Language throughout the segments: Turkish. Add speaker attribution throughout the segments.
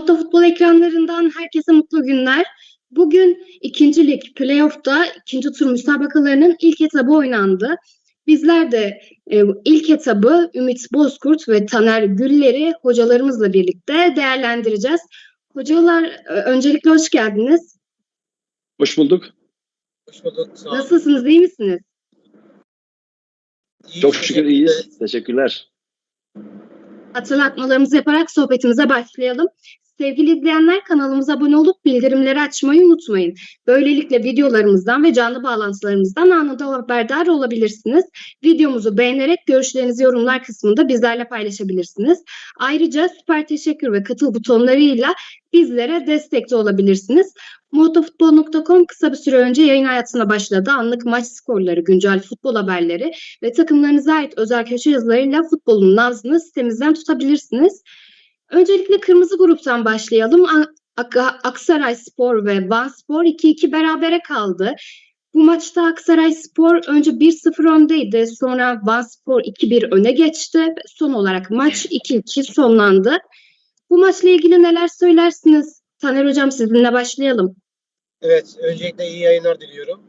Speaker 1: Hafta futbol ekranlarından herkese mutlu günler. Bugün ikinci lig playoff'ta ikinci tur müsabakalarının ilk etabı oynandı. Bizler de e, ilk etabı Ümit Bozkurt ve Taner Güller'i hocalarımızla birlikte değerlendireceğiz. Hocalar e, öncelikle hoş geldiniz.
Speaker 2: Hoş bulduk.
Speaker 3: Hoş bulduk. Sağ olun.
Speaker 1: Nasılsınız, iyi misiniz?
Speaker 3: İyi,
Speaker 2: Çok şükür iyiyiz. Teşekkürler.
Speaker 1: Hatırlatmalarımızı yaparak sohbetimize başlayalım. Sevgili izleyenler kanalımıza abone olup bildirimleri açmayı unutmayın. Böylelikle videolarımızdan ve canlı bağlantılarımızdan anında haberdar olabilirsiniz. Videomuzu beğenerek görüşlerinizi yorumlar kısmında bizlerle paylaşabilirsiniz. Ayrıca süper teşekkür ve katıl butonlarıyla bizlere destekte olabilirsiniz. Motofutbol.com kısa bir süre önce yayın hayatına başladı. Anlık maç skorları, güncel futbol haberleri ve takımlarınıza ait özel köşe yazılarıyla futbolun nabzını sitemizden tutabilirsiniz. Öncelikle kırmızı gruptan başlayalım. Aksaray Spor ve Van Spor 2-2 berabere kaldı. Bu maçta Aksaray Spor önce 1-0 öndeydi. Sonra Van Spor 2-1 öne geçti. Ve Son olarak maç 2-2 sonlandı. Bu maçla ilgili neler söylersiniz? Taner Hocam sizinle başlayalım.
Speaker 3: Evet, öncelikle iyi yayınlar diliyorum.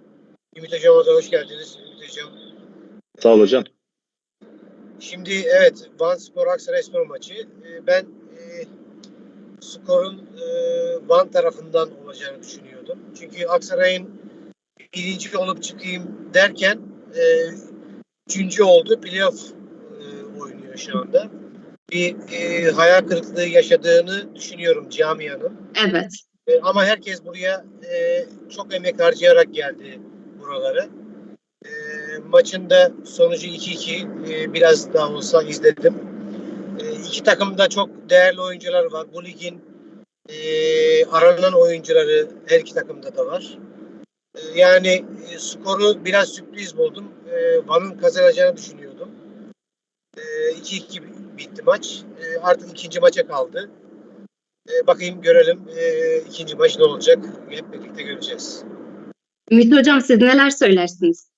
Speaker 3: Ümit Hocam'a da hoş geldiniz. Ümit Hocam.
Speaker 2: Sağ ol hocam.
Speaker 3: Şimdi evet, Van Spor Aksaray Spor maçı. Ee, Ben skorun e, Van tarafından olacağını düşünüyordum. Çünkü Aksaray'ın birinci olup çıkayım derken e, üçüncü oldu. Playoff e, oynuyor şu anda. Bir e, hayal kırıklığı yaşadığını düşünüyorum camianın.
Speaker 1: Evet.
Speaker 3: E, ama herkes buraya e, çok emek harcayarak geldi buralara. E, maçın da sonucu 2-2 e, biraz daha olsa izledim. E, iki takımda çok değerli oyuncular var. Bu ligin e, aranan oyuncuları her iki takımda da var. E, yani e, skoru biraz sürpriz buldum. E, Van'ın kazanacağını düşünüyordum. E, 2-2 bitti maç. E, artık ikinci maça kaldı. E, bakayım görelim e, ikinci maç ne olacak. Hep birlikte göreceğiz.
Speaker 1: Ümit Hocam siz neler söylersiniz?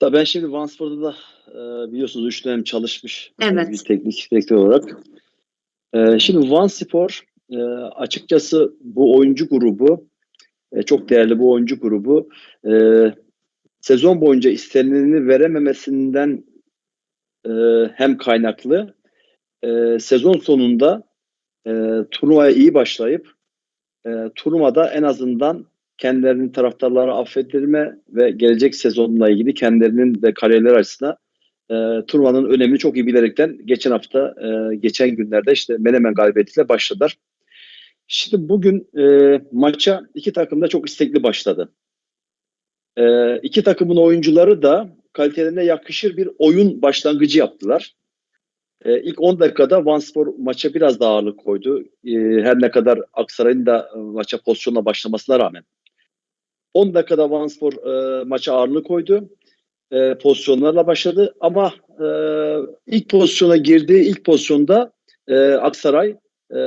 Speaker 2: Da ben şimdi Vanspor'da da e, biliyorsunuz 3 dönem çalışmış
Speaker 1: Evet.
Speaker 2: bir teknik direktör olarak. E, şimdi Van Spor e, açıkçası bu oyuncu grubu e, çok değerli bu oyuncu grubu e, sezon boyunca istenileni verememesinden e, hem kaynaklı e, sezon sonunda e, turnuvaya iyi başlayıp e, turnuvada en azından kendilerinin taraftarları affettirme ve gelecek sezonla ilgili kendilerinin de kariyerler açısından e, turnuvanın önemini çok iyi bilerekten geçen hafta e, geçen günlerde işte Menemen galibiyetiyle başladılar. Şimdi bugün e, maça iki takım da çok istekli başladı. E, iki takımın oyuncuları da kalitelerine yakışır bir oyun başlangıcı yaptılar. E, ilk 10 dakikada Vanspor maça biraz daha ağırlık koydu. E, her ne kadar Aksaray'ın da e, maça pozisyonla başlamasına rağmen. 10 dakikada Vanspor e, maça ağırlık koydu. E, pozisyonlarla başladı ama e, ilk pozisyona girdiği ilk pozisyonda e, Aksaray e,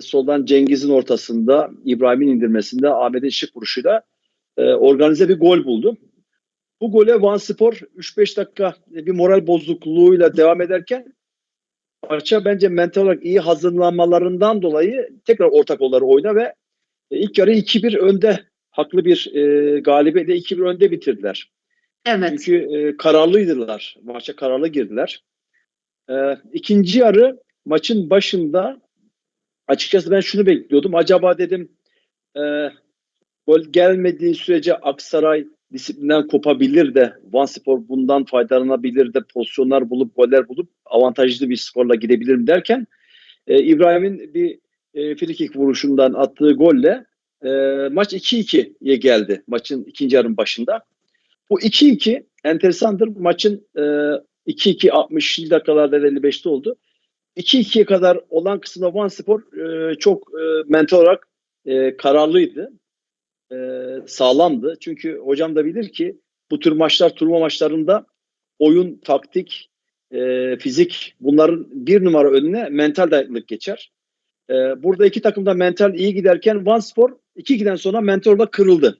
Speaker 2: soldan Cengiz'in ortasında İbrahim'in indirmesinde Ahmet'in şık vuruşuyla e, organize bir gol buldu. Bu gole Vanspor 3-5 dakika bir moral bozukluğuyla devam ederken maça bence mental olarak iyi hazırlanmalarından dolayı tekrar ortak olarak oyna ve e, ilk yarı 2-1 önde haklı bir e, galibiyetle 2-1 önde bitirdiler.
Speaker 1: Evet.
Speaker 2: Çünkü e, kararlıydılar. Maça kararlı girdiler. E, ikinci yarı maçın başında açıkçası ben şunu bekliyordum. Acaba dedim e, gol gelmediği sürece Aksaray disiplinden kopabilir de Vanspor bundan faydalanabilir de pozisyonlar bulup goller bulup avantajlı bir skorla gidebilir mi derken e, İbrahim'in bir e, frikik vuruşundan attığı golle e, maç 2-2'ye geldi maçın ikinci yarının başında. Bu 2-2 enteresandır. Maçın e, 2-2 60 dakikalarda 55'te oldu. 2-2'ye kadar olan kısımda Van Spor e, çok e, mental olarak e, kararlıydı. E, sağlamdı. Çünkü hocam da bilir ki bu tür maçlar turnuva maçlarında oyun, taktik, e, fizik bunların bir numara önüne mental dayanıklık geçer. E, burada iki takım da mental iyi giderken Van Spor 2-2'den sonra mental olarak kırıldı.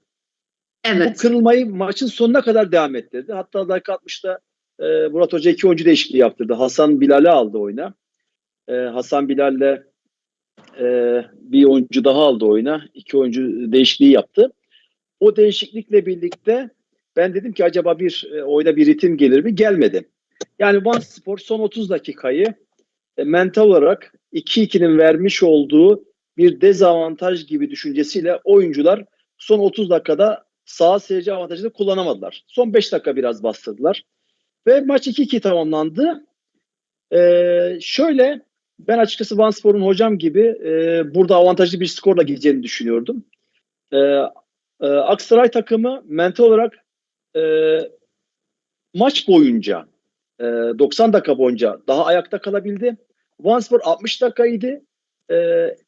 Speaker 2: Bu
Speaker 1: Evet.
Speaker 2: kırılmayı maçın sonuna kadar devam ettirdi. Hatta dakika 60'da e, Murat Hoca iki oyuncu değişikliği yaptırdı. Hasan Bilal'i aldı oyuna. E, Hasan Bilal'le e, bir oyuncu daha aldı oyuna. İki oyuncu değişikliği yaptı. O değişiklikle birlikte ben dedim ki acaba bir e, oyuna bir ritim gelir mi? Gelmedi. Yani Van Spor son 30 dakikayı e, mental olarak 2-2'nin vermiş olduğu bir dezavantaj gibi düşüncesiyle oyuncular son 30 dakikada sağ seyirci avantajını kullanamadılar. Son 5 dakika biraz bastırdılar. Ve maç 2-2 tamamlandı. Ee, şöyle ben açıkçası Van Spor'un hocam gibi e, burada avantajlı bir skorla gideceğini düşünüyordum. Ee, e, Aksaray takımı mental olarak e, maç boyunca e, 90 dakika boyunca daha ayakta kalabildi. Van Spor 60 dakikaydı. E,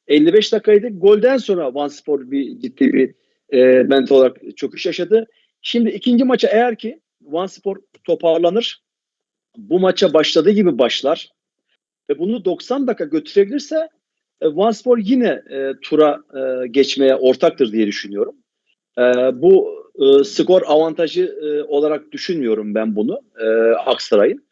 Speaker 2: 55 dakikaydı. Golden sonra Van Spor bir ciddi bir e, mental olarak çöküş yaşadı. Şimdi ikinci maça eğer ki Van Spor toparlanır, bu maça başladığı gibi başlar ve bunu 90 dakika götürebilirse e, Van Spor yine e, tura e, geçmeye ortaktır diye düşünüyorum. E, bu e, skor avantajı e, olarak düşünmüyorum ben bunu e, Aksaray'ın.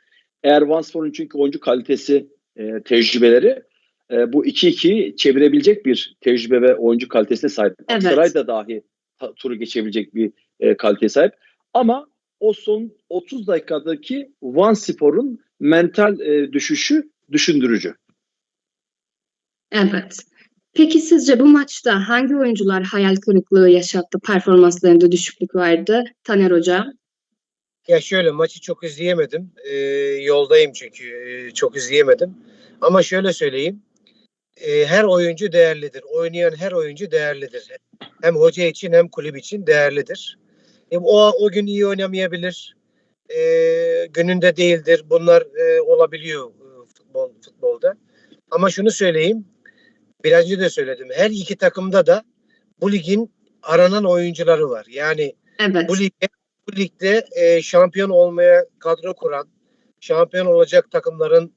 Speaker 2: Eğer Van Spor'un çünkü oyuncu kalitesi, e, tecrübeleri e, bu 2-2'yi çevirebilecek bir tecrübe ve oyuncu kalitesine sahip.
Speaker 1: Evet.
Speaker 2: Aksaray da dahi ta- turu geçebilecek bir e, kaliteye sahip. Ama o son 30 dakikadaki Van Spor'un mental e, düşüşü düşündürücü.
Speaker 1: Evet. Peki sizce bu maçta hangi oyuncular hayal kırıklığı yaşattı, performanslarında düşüklük vardı? Taner Hocam.
Speaker 3: Ya şöyle maçı çok izleyemedim. Ee, yoldayım çünkü ee, çok izleyemedim. Ama şöyle söyleyeyim. Ee, her oyuncu değerlidir. Oynayan her oyuncu değerlidir. Hem hoca için hem kulüp için değerlidir. E, o o gün iyi oynamayabilir. Ee, gününde değildir. Bunlar e, olabiliyor e, futbol futbolda. Ama şunu söyleyeyim. Biraz önce de söyledim. Her iki takımda da bu ligin aranan oyuncuları var. Yani
Speaker 1: Evet.
Speaker 3: bu ligde bu ligde e, şampiyon olmaya kadro kuran, şampiyon olacak takımların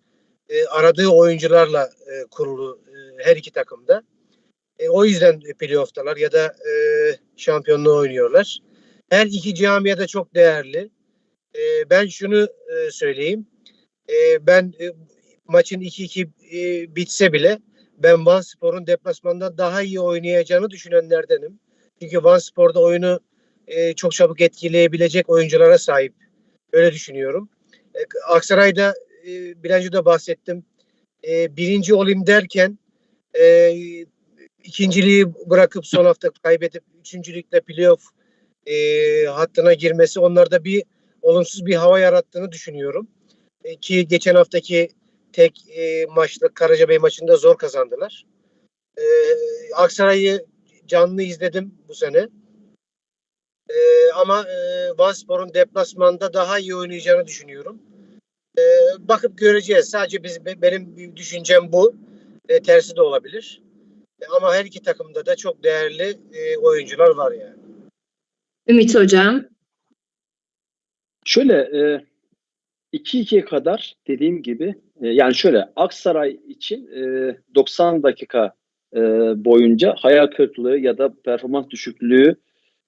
Speaker 3: e, aradığı oyuncularla e, kurulu e, her iki takımda. E, o yüzden playoff'talar ya da e, şampiyonluğu oynuyorlar. Her iki camia da çok değerli. E, ben şunu e, söyleyeyim. E, ben e, maçın 2-2 e, bitse bile ben Van Spor'un deplasmanda daha iyi oynayacağını düşünenlerdenim. Çünkü Van Spor'da oyunu e, çok çabuk etkileyebilecek oyunculara sahip. Öyle düşünüyorum. E, Aksaray'da e, de bahsettim. E, birinci olayım derken e, ikinciliği bırakıp son hafta kaybedip üçüncülükle playoff e, hattına girmesi onlarda bir olumsuz bir hava yarattığını düşünüyorum. E, ki geçen haftaki tek e, maçta Karacabey maçında zor kazandılar. E, Aksaray'ı canlı izledim bu sene. Ee, ama e, Van Spor'un deplasmanda daha iyi oynayacağını düşünüyorum. Ee, bakıp göreceğiz. Sadece biz be- benim düşüncem bu. E, tersi de olabilir. E, ama her iki takımda da çok değerli e, oyuncular var yani.
Speaker 1: Ümit Hocam.
Speaker 2: Şöyle e, 2-2'ye kadar dediğim gibi e, yani şöyle Aksaray için e, 90 dakika e, boyunca hayal kırıklığı ya da performans düşüklüğü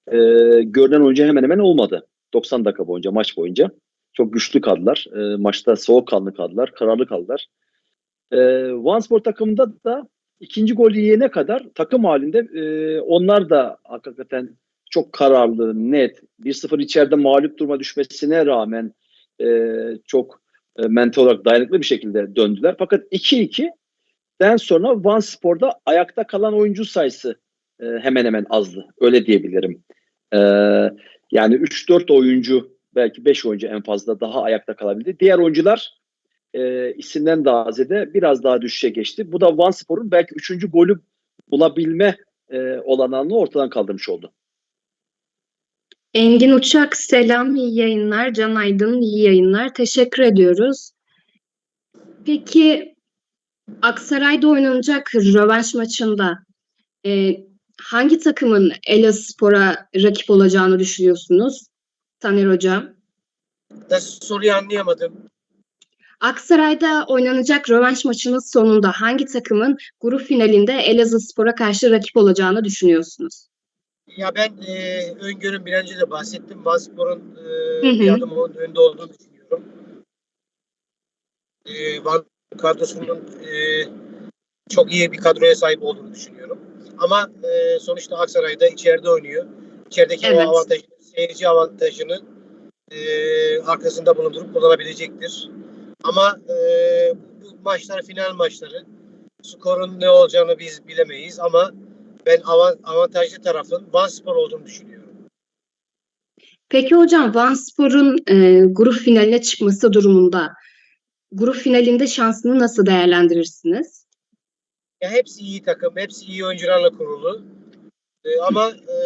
Speaker 2: e, görünen oyuncu hemen hemen olmadı. 90 dakika boyunca maç boyunca. Çok güçlü kaldılar. E, maçta soğukkanlı kaldılar. Kararlı kaldılar. E, Van Spor takımında da ikinci golü yiyene kadar takım halinde e, onlar da hakikaten çok kararlı, net. 1-0 içeride mağlup duruma düşmesine rağmen e, çok e, mental olarak dayanıklı bir şekilde döndüler. Fakat 2-2'den sonra Van Spor'da ayakta kalan oyuncu sayısı e, hemen hemen azdı. Öyle diyebilirim. E, yani 3-4 oyuncu belki 5 oyuncu en fazla daha ayakta kalabildi. Diğer oyuncular e, isimden daha ziyade biraz daha düşüşe geçti. Bu da Van Spor'un belki 3. golü bulabilme e, olanağını ortadan kaldırmış oldu.
Speaker 1: Engin Uçak selam, iyi yayınlar. Can Aydın iyi yayınlar. Teşekkür ediyoruz. Peki Aksaray'da oynanacak rövanş maçında e, hangi takımın Elazığspor'a rakip olacağını düşünüyorsunuz? Taner Hocam.
Speaker 3: Da soruyu anlayamadım.
Speaker 1: Aksaray'da oynanacak rövanş maçının sonunda hangi takımın grup finalinde Elazığspor'a karşı rakip olacağını düşünüyorsunuz?
Speaker 3: Ya ben e, öngörüm bir önce de bahsettim. Van Spor'un e,
Speaker 1: Hı hı.
Speaker 3: bir adım önde olduğunu düşünüyorum. E, Van kadrosunun e, çok iyi bir kadroya sahip olduğunu düşünüyorum. Ama e, sonuçta Aksaray'da içeride oynuyor. İçerideki
Speaker 1: Evet.
Speaker 3: o avantajı, seyirci avantajını e, arkasında bulundurup kullanabilecektir. Ama e, bu maçlar final maçları. Skorun ne olacağını biz bilemeyiz ama ben avan- avantajlı tarafın Vanspor olduğunu düşünüyorum.
Speaker 1: Peki hocam Vanspor'un e, grup finaline çıkması durumunda grup finalinde şansını nasıl değerlendirirsiniz?
Speaker 3: Ya hepsi iyi takım, hepsi iyi oyuncularla kurulu. E, ama e,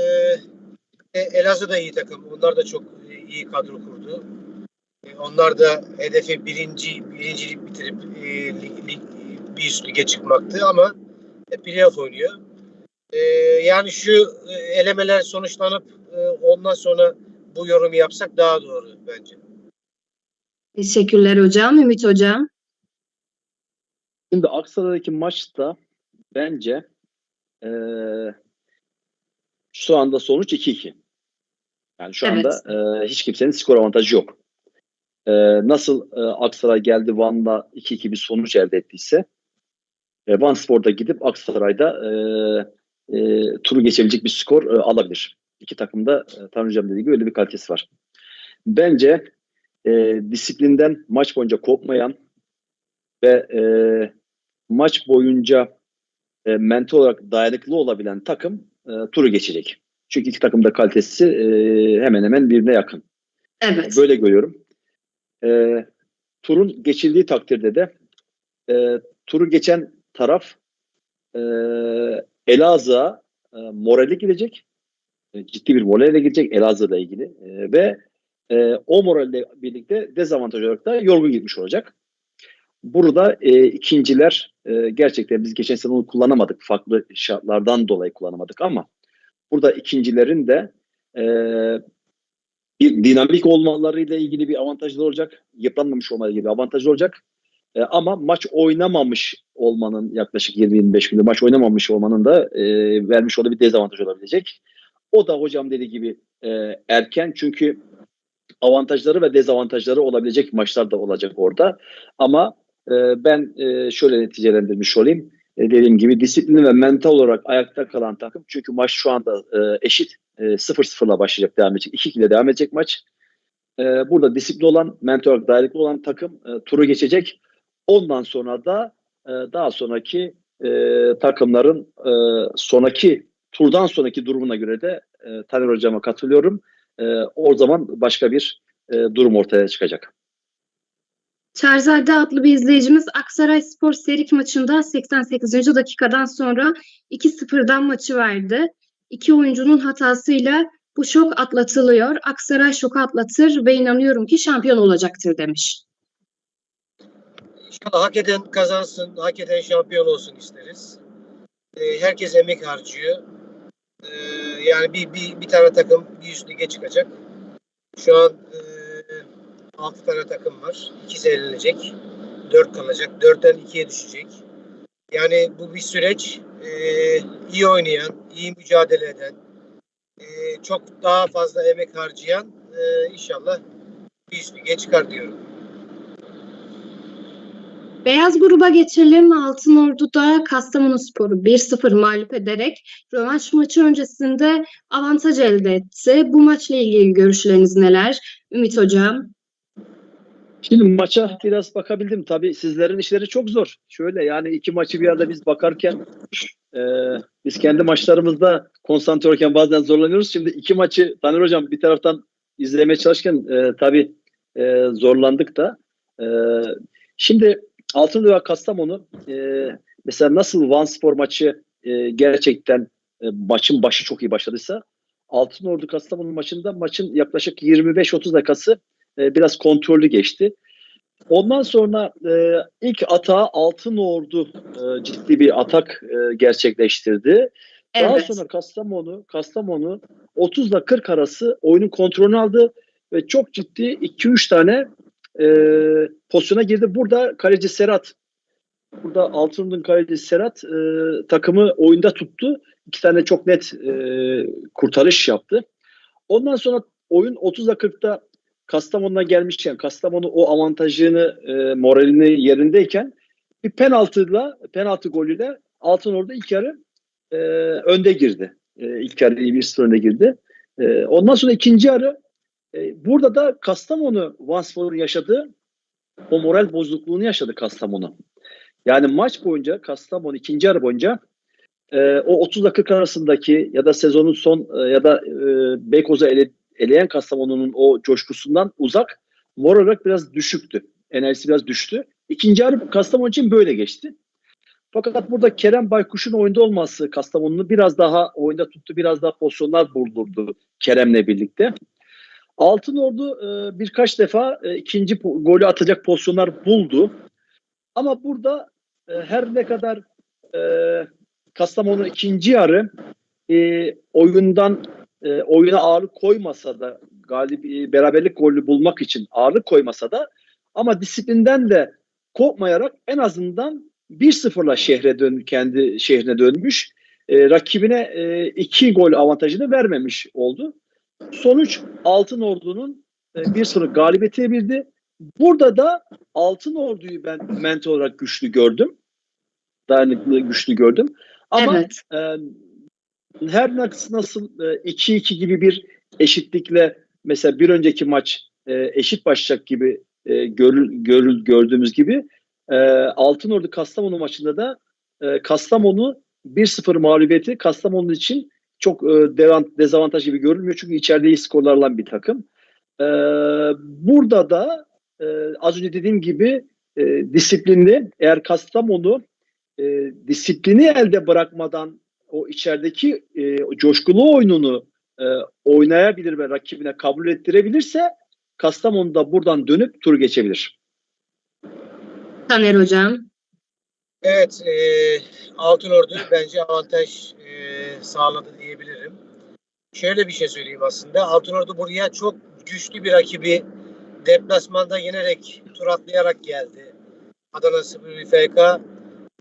Speaker 3: e, Elazığ da iyi takım. Onlar da çok e, iyi kadro kurdu. E, onlar da hedefi birinci birincilik bitirip e, lig, lig, bir üst lige çıkmaktı ama e, playoff oynuyor. E, yani şu e, elemeler sonuçlanıp e, ondan sonra bu yorumu yapsak daha doğru bence.
Speaker 1: Teşekkürler hocam. Ümit hocam.
Speaker 2: Şimdi Aksaray'daki maçta bence eee, şu anda sonuç 2-2. Yani şu
Speaker 1: Evet.
Speaker 2: anda eee, hiç kimsenin skor avantajı yok. Eee, nasıl eee, Aksaray geldi Van'la 2-2 bir sonuç elde ettiyse e, Van Spor'da gidip Aksaray'da eee, eee, turu geçebilecek bir skor eee, alabilir. İki takım da e, Tanrı Hocam dediği gibi öyle bir kalitesi var. Bence eee, disiplinden maç boyunca kopmayan ve eee maç boyunca e, mental olarak dayanıklı olabilen takım e, turu geçecek. Çünkü iki takım da kalitesi e, hemen hemen birbirine yakın.
Speaker 1: Evet.
Speaker 2: Böyle görüyorum. E, turun geçildiği takdirde de e, turu geçen taraf e, Elazığ'a e, morali gidecek. E, ciddi bir moralle gidecek Elazığ'la ilgili. E, ve e, o moralle birlikte dezavantaj olarak da yorgun gitmiş olacak. Burada e, ikinciler e, gerçekten biz geçen sene onu kullanamadık. Farklı şartlardan dolayı kullanamadık ama burada ikincilerin de e, bir dinamik olmalarıyla ilgili bir avantajları olacak. Yıpranmamış olmaları ilgili bir avantajı olacak. E, ama maç oynamamış olmanın yaklaşık 20-25 günde maç oynamamış olmanın da e, vermiş olduğu bir dezavantaj olabilecek. O da hocam dediği gibi e, erken çünkü avantajları ve dezavantajları olabilecek maçlar da olacak orada. Ama ben e, şöyle neticelendirmiş olayım. E, dediğim gibi disiplini ve mental olarak ayakta kalan takım. Çünkü maç şu anda e, eşit. E, 0-0'la başlayacak, devam edecek. 2-2 ile devam edecek maç. Burada disiplin olan, mental olarak dayanıklı olan takım turu geçecek. Ondan sonra da daha sonraki takımların sonraki turdan sonraki durumuna göre de Taner Hocam'a katılıyorum. O zaman başka bir durum ortaya çıkacak.
Speaker 1: Çarzade adlı bir izleyicimiz Aksaray Spor Serik maçında 88. dakikadan sonra 2-0'dan maçı verdi. İki oyuncunun hatasıyla bu şok atlatılıyor. Aksaray şoku atlatır ve inanıyorum ki şampiyon olacaktır demiş.
Speaker 3: İnşallah hak eden kazansın, hak eden şampiyon olsun isteriz. Ee, herkes emek harcıyor. Ee, yani bir, bir, bir tane takım bir üst lige çıkacak. Şu an e, 6 tane takım var. İkisi elenecek. 4 kalacak. 4'ten 2'ye düşecek. Yani bu bir süreç. Ee, iyi oynayan, iyi mücadele eden, e, çok daha fazla emek harcayan e, inşallah bir üst çıkar diyorum.
Speaker 1: Beyaz gruba geçelim. Altınordu'da Kastamonuspor'u 1-0 mağlup ederek rövanş maçı öncesinde avantaj elde etti. Bu maçla ilgili görüşleriniz neler? Ümit Hocam.
Speaker 2: Şimdi maça biraz bakabildim. Tabii sizlerin işleri çok zor. Şöyle yani iki maçı bir arada biz bakarken e, biz kendi maçlarımızda konsantre olurken bazen zorlanıyoruz. Şimdi iki maçı Taner Hocam bir taraftan izlemeye çalışırken e, tabii e, zorlandık da. E, şimdi ve Kastamonu e, mesela nasıl Van Spor maçı e, gerçekten e, maçın başı çok iyi başladıysa Altınordu Kastamonu maçında maçın yaklaşık 25-30 dakikası e, biraz kontrollü geçti. Ondan sonra e, ilk atağa Altınordu e, ciddi bir atak e, gerçekleştirdi. Daha
Speaker 1: Evet.
Speaker 2: sonra Kastamonu Kastamonu 30 ile 40 arası oyunun kontrolünü aldı ve çok ciddi 2-3 tane e, pozisyona girdi. Burada kaleci Serhat burada Altınordu'nun kalecisi Serhat e, takımı oyunda tuttu. İki tane çok net e, kurtarış yaptı. Ondan sonra oyun 30 ile 40'ta Kastamonu'na gelmişken Kastamonu o avantajını e, moralini yerindeyken bir penaltıyla, penaltı golüyle Altınordu ilk yarı e, önde girdi. E, ilk yarı 1-0 önde girdi. E, ondan sonra ikinci yarı e, burada da Kastamonu Vanspor'un yaşadığı o moral bozukluğunu yaşadı Kastamonu. Yani maç boyunca Kastamonu ikinci yarı boyunca e, o 30 dakika arasındaki ya da sezonun son e, ya da e, Beykoz'u ele, eleyen Kastamonu'nun o coşkusundan uzak moral olarak biraz düşüktü. Enerjisi biraz düştü. İkinci yarı Kastamonu için böyle geçti. Fakat burada Kerem Baykuş'un oyunda olması Kastamonu'nu biraz daha oyunda tuttu. Biraz daha pozisyonlar buldurdu Kerem'le birlikte. Altınordu e, birkaç defa e, ikinci golü atacak pozisyonlar buldu. Ama burada e, her ne kadar e, Kastamonu ikinci yarı e, oyundan e, oyuna ağırlık koymasa da galip e, beraberlik golü bulmak için ağırlık koymasa da ama disiplinden de kopmayarak en azından 1-0'la şehre dön kendi şehrine dönmüş. E, rakibine e, iki gol avantajını vermemiş oldu. Sonuç Altın Ordu'nun e, 1-0 galibiyeti bildi. Burada da Altın Ordu'yu ben mental olarak güçlü gördüm. Dayanıklı güçlü gördüm. Ama
Speaker 1: evet.
Speaker 2: e, her nasıl nasıl e, 2-2 gibi bir eşitlikle mesela bir önceki maç e, eşit başlayacak gibi e, görül, görül, gördüğümüz gibi Altınordu Kastamonu maçında da Kastamonu 1-0 mağlubiyeti Kastamonu için çok dezavantaj gibi görülmüyor çünkü içeride iyi skorlar alan bir takım. Burada da az önce dediğim gibi disiplinli eğer Kastamonu disiplini elde bırakmadan o içerideki e, coşkulu oyununu e, oynayabilir ve rakibine kabul ettirebilirse Kastamonu da buradan dönüp tur geçebilir.
Speaker 1: Taner Hocam.
Speaker 3: Evet, e, Altınordu bence avantaj e, sağladı diyebilirim. Şöyle bir şey söyleyeyim aslında. Altınordu buraya çok güçlü bir rakibi deplasmanda yenerek, tur atlayarak geldi. Adana Spor FK,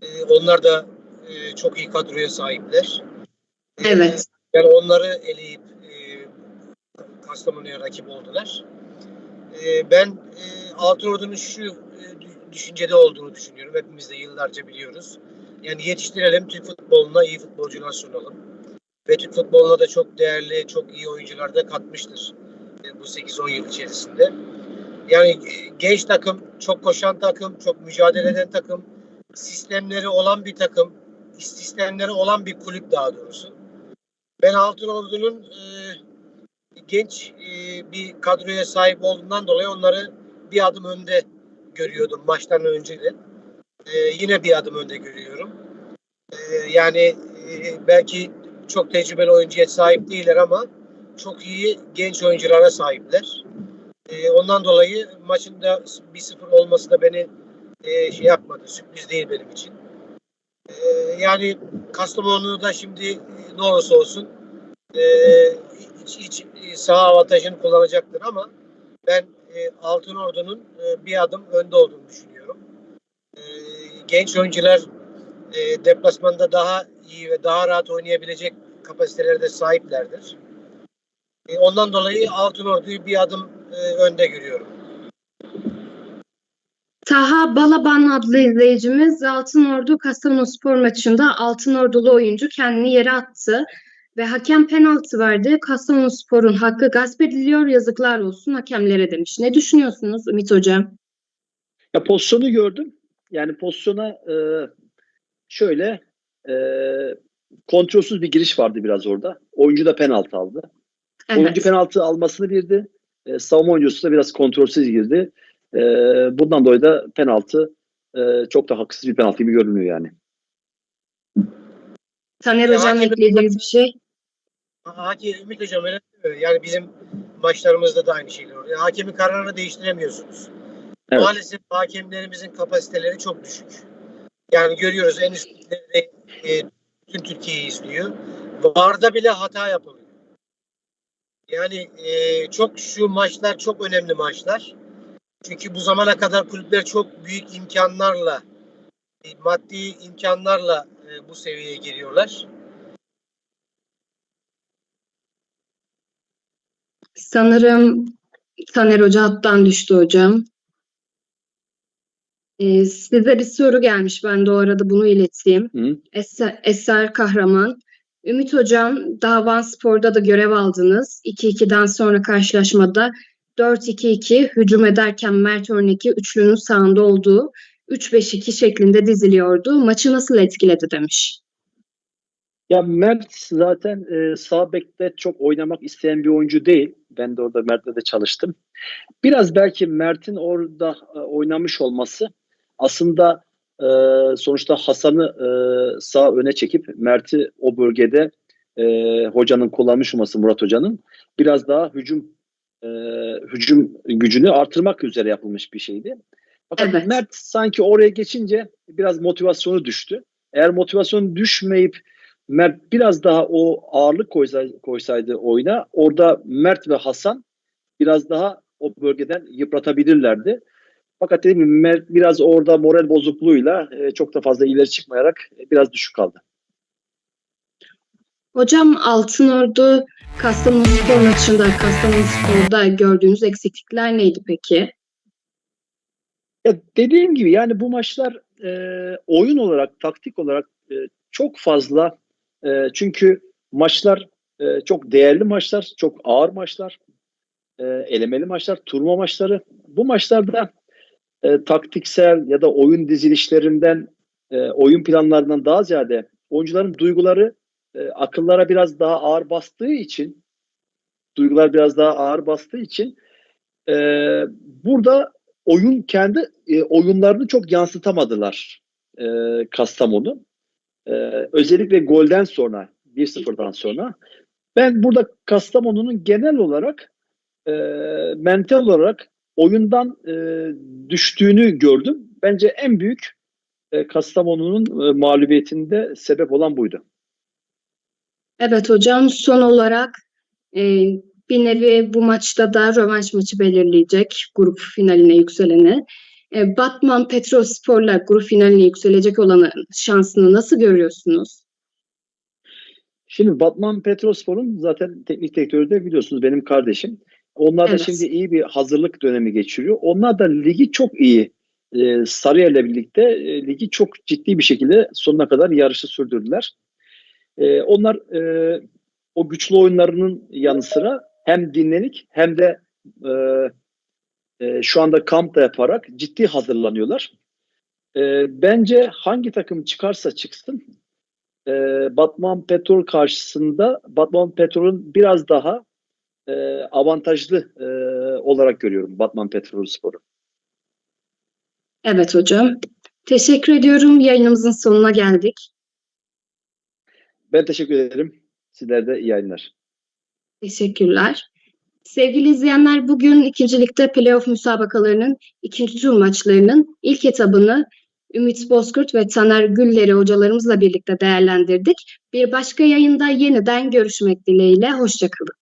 Speaker 3: e, onlar da e, çok iyi kadroya sahipler.
Speaker 1: Evet.
Speaker 3: Yani onları eleyip e, Kastamonu'ya rakip oldular. E, ben e, Altınordu'nun şu e, dü- düşüncede olduğunu düşünüyorum. Hepimiz de yıllarca biliyoruz. Yani yetiştirelim, Türk futboluna iyi futbolcular sunalım. Ve Türk futboluna da çok değerli, çok iyi oyuncular da katmıştır e, bu 8-10 yıl içerisinde. Yani e, genç takım, çok koşan takım, çok mücadele eden takım, sistemleri olan bir takım, sistemleri olan bir kulüp daha doğrusu. Ben Altınordu'nun e, genç e, bir kadroya sahip olduğundan dolayı onları bir adım önde görüyordum maçtan önce de. E, yine bir adım önde görüyorum. E, yani e, belki çok tecrübeli oyuncuya sahip değiller ama çok iyi genç oyunculara sahipler. E, ondan dolayı maçın da 1-0 olması da beni e, şey yapmadı. Sürpriz değil benim için. E, yani Kastamonu'da şimdi ne olursa olsun e, hiç e, saha avantajını kullanacaktır ama ben e, Altınordu'nun e, bir adım önde olduğunu düşünüyorum. E, genç oyuncular e, deplasmanda daha iyi ve daha rahat oynayabilecek kapasitelerde sahiplerdir. E, ondan dolayı Altınordu'yu bir adım e, önde görüyorum.
Speaker 1: Taha Balaban adlı izleyicimiz Altınordu Kastamonu spor maçında Altınordulu oyuncu kendini yere attı ve hakem penaltı verdi. Kastamonu sporun hakkı gasp ediliyor. Yazıklar olsun hakemlere demiş. Ne düşünüyorsunuz Ümit Hocam?
Speaker 2: Ya pozisyonu gördüm. Yani pozisyona e, şöyle e, kontrolsüz bir giriş vardı biraz orada. Oyuncu da penaltı aldı. Oyuncu
Speaker 1: Evet.
Speaker 2: penaltı almasını bildi. E, savunma oyuncusu da biraz kontrolsüz girdi. E, bundan dolayı da penaltı e, çok da haksız bir penaltı gibi görünüyor yani.
Speaker 1: Taner Hocam eklediğiniz bir şey?
Speaker 3: Hakem Ümit Hocam öyle? Yani bizim maçlarımızda da aynı şeyler oluyor. Hakemin kararını değiştiremiyorsunuz.
Speaker 2: Evet.
Speaker 3: Maalesef hakemlerimizin kapasiteleri çok düşük. Yani görüyoruz en üstlerde e, bütün Türkiye'yi izliyor. VAR'da bile hata yapılıyor. Yani e, çok şu maçlar çok önemli maçlar. Çünkü bu zamana kadar kulüpler çok büyük imkanlarla, maddi imkanlarla e, bu seviyeye geliyorlar.
Speaker 1: Sanırım Taner Hoca hattan düştü hocam. Ee, size bir soru gelmiş. Ben de o arada bunu ileteyim.
Speaker 2: Hı.
Speaker 1: Eser, Eser Kahraman. Ümit Hocam, Davan Spor'da da görev aldınız. 2-2'den sonra karşılaşmada 4-2-2 hücum ederken Mert Örnek'i üçlünün sağında olduğu 3-5-2 şeklinde diziliyordu. Maçı nasıl etkiledi demiş.
Speaker 2: Ya Mert zaten e, sağ bekte çok oynamak isteyen bir oyuncu değil. Ben de orada Mert'le de çalıştım. Biraz belki Mert'in orada e, oynamış olması aslında e, sonuçta Hasan'ı e, sağ öne çekip Mert'i o bölgede e, hocanın kullanmış olması Murat Hoca'nın biraz daha hücum e, hücum gücünü artırmak üzere yapılmış bir şeydi. Fakat
Speaker 1: Evet.
Speaker 2: Mert sanki oraya geçince biraz motivasyonu düştü. Eğer motivasyonu düşmeyip Mert biraz daha o ağırlık koysaydı, koysaydı oyuna orada Mert ve Hasan biraz daha o bölgeden yıpratabilirlerdi. Fakat dediğim gibi Mert biraz orada moral bozukluğuyla e, çok da fazla ileri çıkmayarak biraz düşük kaldı.
Speaker 1: Hocam Altınordu Kastamonu Spor maçında Kastamonu Spor'da gördüğünüz eksiklikler neydi peki?
Speaker 2: Ya dediğim gibi yani bu maçlar e, oyun olarak, taktik olarak e, çok fazla e, çünkü maçlar e, çok değerli maçlar, çok ağır maçlar, e, elemeli maçlar, turnuva maçları. Bu maçlarda e, taktiksel ya da oyun dizilişlerinden, e, oyun planlarından daha ziyade oyuncuların duyguları e, akıllara biraz daha ağır bastığı için, duygular biraz daha ağır bastığı için e, burada oyun kendi e, oyunlarını çok yansıtamadılar e, Kastamonu. E, özellikle golden sonra 1-0'dan sonra ben burada Kastamonu'nun genel olarak e, mental olarak oyundan e, düştüğünü gördüm. Bence en büyük e, Kastamonu'nun e, mağlubiyetinde sebep olan buydu.
Speaker 1: Evet hocam son olarak e, bir nevi bu maçta da rövanş maçı belirleyecek grup finaline yükseleni. E, Batman Petrospor'la grup finaline yükselecek olan şansını nasıl görüyorsunuz?
Speaker 2: Şimdi Batman Petrospor'un zaten teknik direktörü de biliyorsunuz benim kardeşim. Onlar da
Speaker 1: Evet.
Speaker 2: şimdi iyi bir hazırlık dönemi geçiriyor. Onlar da ligi çok iyi. Ee, Sarıyer'le birlikte e, ligi çok ciddi bir şekilde sonuna kadar yarışı sürdürdüler. Ee, onlar e, o güçlü oyunlarının yanı sıra hem dinlenik hem de e, e, şu anda kamp da yaparak ciddi hazırlanıyorlar. E, bence hangi takım çıkarsa çıksın e, Batman Petrol karşısında Batman Petrol'ün biraz daha e, avantajlı e, olarak görüyorum Batman Petrol Sporu.
Speaker 1: Evet hocam. Teşekkür ediyorum. Yayınımızın sonuna geldik.
Speaker 2: Ben teşekkür ederim. Sizlere de iyi yayınlar.
Speaker 1: Teşekkürler. Sevgili izleyenler bugün ikincilikte playoff müsabakalarının ikinci tur maçlarının ilk etabını Ümit Bozkurt ve Taner Gülleri hocalarımızla birlikte değerlendirdik. Bir başka yayında yeniden görüşmek dileğiyle. Hoşçakalın.